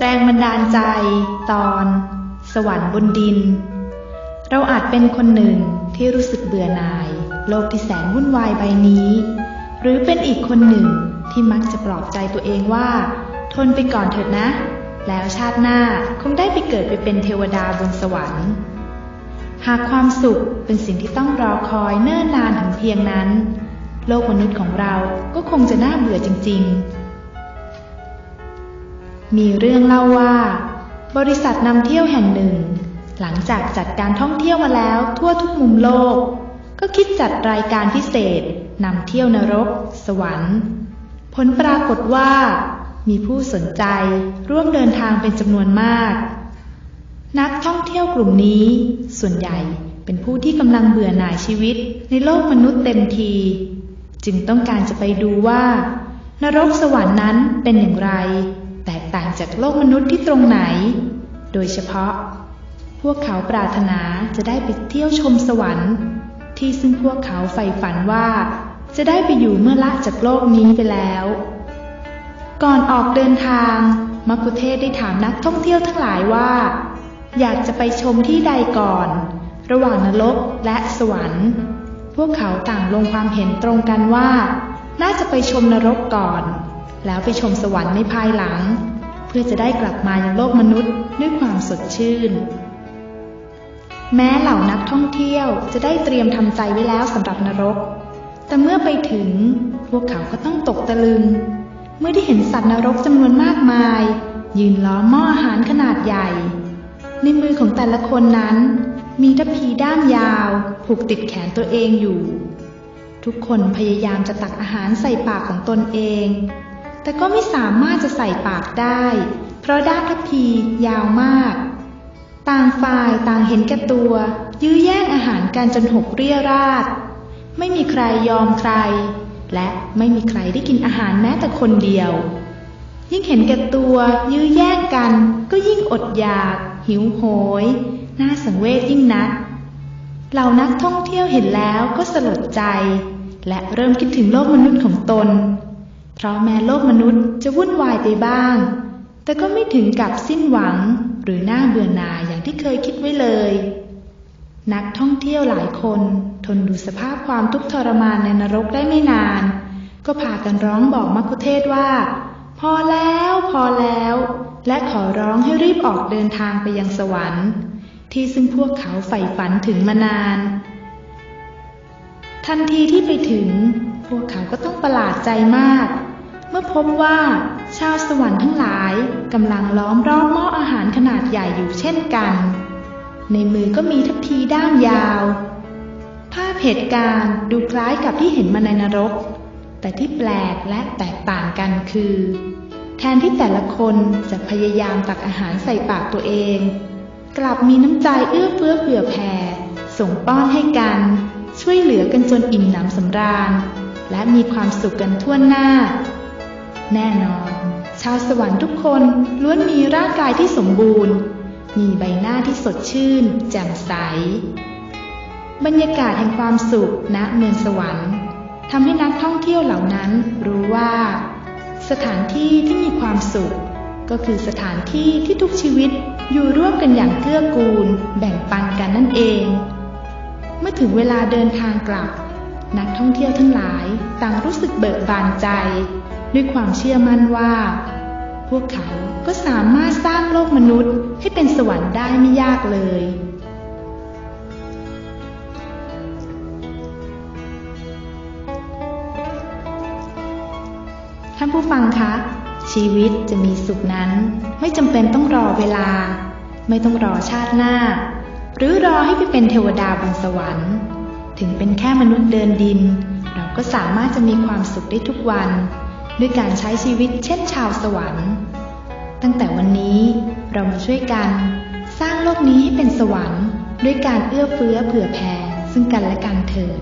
แรงบันดาลใจ ตอน สวรรค์บนดิน เราอาจเป็นคนหนึ่งที่รู้สึกเบื่อหน่าย โลกที่แสนวุ่นวายใบนี้ หรือเป็นอีกคนหนึ่งที่มักจะปลอบใจตัวเองว่า ทนไปก่อนเถิดนะ แล้วชาติหน้าคงได้ไปเกิดไปเป็นเทวดาบนสวรรค์ หากความสุขเป็นสิ่งที่ต้องรอคอยเนิ่นนานถึงเพียงนั้น โลกมนุษย์ของเราก็คงจะน่าเบื่อจริง ๆ มีเรื่องเล่าว่า บริษัทนำเที่ยวแห่งหนึ่ง หลังจากจัดการท่องเที่ยวมาแล้วทั่วทุกมุมโลก ก็คิดจัดรายการพิเศษนำเที่ยวนรก สวรรค์ ผลปรากฏว่า มีผู้สนใจร่วมเดินทางเป็นจำนวนมาก นักท่องเที่ยวกลุ่มนี้ ส่วนใหญ่เป็นผู้ที่กำลังเบื่อหน่ายชีวิตในโลกมนุษย์เต็มที จึงต้องการจะไปดูว่า นรกสวรรค์นั้นเป็นอย่างไร ต่างจากโลกมนุษย์ที่ตรงไหน โดยเฉพาะ พวกเขาปรารถนาจะได้ไปเที่ยวชมสวรรค์ ที่ซึ่งพวกเขาใฝ่ฝันว่า จะได้ไปอยู่เมื่อละจากโลกนี้ไปแล้ว ก่อนออกเดินทางมัคคุเทศได้ถามนักท่องเที่ยวทั้งหลายว่า อยากจะไปชมที่ใดก่อน ระหว่างนรกและสวรรค์ พวกเขาต่างลงความเห็นตรงกันว่า น่าจะไปชมนรกก่อน แล้วไปชมสวรรค์ในภายหลัง พื่อจะได้กลับมายังโลกมนุษย์ด้วยความสดชื่น แม้เหล่านักท่องเที่ยวจะได้เตรียมทำใจไว้แล้วสำหรับนรก แต่เมื่อไปถึงพวกเขาก็ต้องตกตะลึง เมื่อได้เห็นสัตว์นรกจำนวนมากมาย ยืนล้อมหม้ออาหารขนาดใหญ่ ในมือของแต่ละคนนั้น มีทัพพีด้ามยาว ผูกติดแขนตัวเองอยู่ ทุกคนพยายามจะตักอาหารใส่ปากของตนเอง แต่ก็ไม่สามารถจะใส่ปากได้ เพราะด้ามทัพพียาวมาก ต่างฝ่ายต่างเห็นแก่ตัว ยื้อแย่งอาหารกันจนหกเรี่ยราด ไม่มีใครยอมใคร และไม่มีใครได้กินอาหารแม้แต่คนเดียว ยิ่งเห็นแก่ตัว ยื้อแย่งกันก็ยิ่งอดอยาก หิวโหย น่าสังเวชยิ่งนักเหล่านักท่องเที่ยวเห็นแล้วก็สลดใจ และเริ่มคิดถึงโลกมนุษย์ของตน เพราะแม้โลกมนุษย์จะวุ่นวายไปบ้าง แต่ก็ไม่ถึงกับสิ้นหวังหรือน่าเบื่อหน่ายอย่างที่เคยคิดไว้เลย นักท่องเที่ยวหลายคนทนดูสภาพความทุกข์ทรมานในนรกได้ไม่นาน ก็พากันร้องบอกมัคคุเทศว่า พอแล้วพอแล้ว และขอร้องให้รีบออกเดินทางไปยังสวรรค์ ที่ซึ่งพวกเขาใฝ่ฝันถึงมานาน ทันทีที่ไปถึง พวกเขาก็ต้องประหลาดใจมาก มื่อพบว่า ชาวสวรรค์ทั้งหลายกำลังล้อมรอบหม้ออาหารขนาดใหญ่อยู่เช่นกัน ในมือก็มีทัพพีด้ามยาว ภาพเหตุการณ์ดูคล้ายกับที่เห็นมาในนรก แต่ที่แปลกและแตกต่างกันคือ แทนที่แต่ละคนจะพยายามตักอาหารใส่ปากตัวเอง กลับมีน้ำใจเอื้อเฟื้อเผื่อแผ่ ส่งป้อนให้กัน ช่วยเหลือกันจนอิ่มหนำสำราญและมีความสุขกันทั่วหน้า แน่นอน ชาวสวรรค์ทุกคนล้วนมีร่างกายที่สมบูรณ์ มีใบหน้าที่สดชื่น แจ่มใส บรรยากาศแห่งความสุขณเมืองสวรรค์ทำให้นักท่องเที่ยวเหล่านั้นรู้ว่า สถานที่ที่มีความสุข ก็คือสถานที่ที่ทุกชีวิตอยู่ร่วมกันอย่างเกื้อกูล แบ่งปันกันนั่นเอง เมื่อถึงเวลาเดินทางกลับ นักท่องเที่ยวทั้งหลายต่างรู้สึกเบิกบานใจ ด้วยความเชื่อมั่นว่า พวกเขาก็สามารถสร้างโลกมนุษย์ให้เป็นสวรรค์ได้ไม่ยากเลย ท่านผู้ฟังคะ ชีวิตจะมีสุขนั้น ไม่จำเป็นต้องรอเวลา ไม่ต้องรอชาติหน้า หรือรอให้ไปเป็นเทวดาบนสวรรค์ ถึงเป็นแค่มนุษย์เดินดิน เราก็สามารถจะมีความสุขได้ทุกวัน ด้วยการใช้ชีวิตเช่นชาวสวรรค์ ตั้งแต่วันนี้เรามาช่วยกัน สร้างโลกนี้ให้เป็นสวรรค์ ด้วยการเอื้อเฟื้อเผื่อแผ่ซึ่งกันและกันเถิด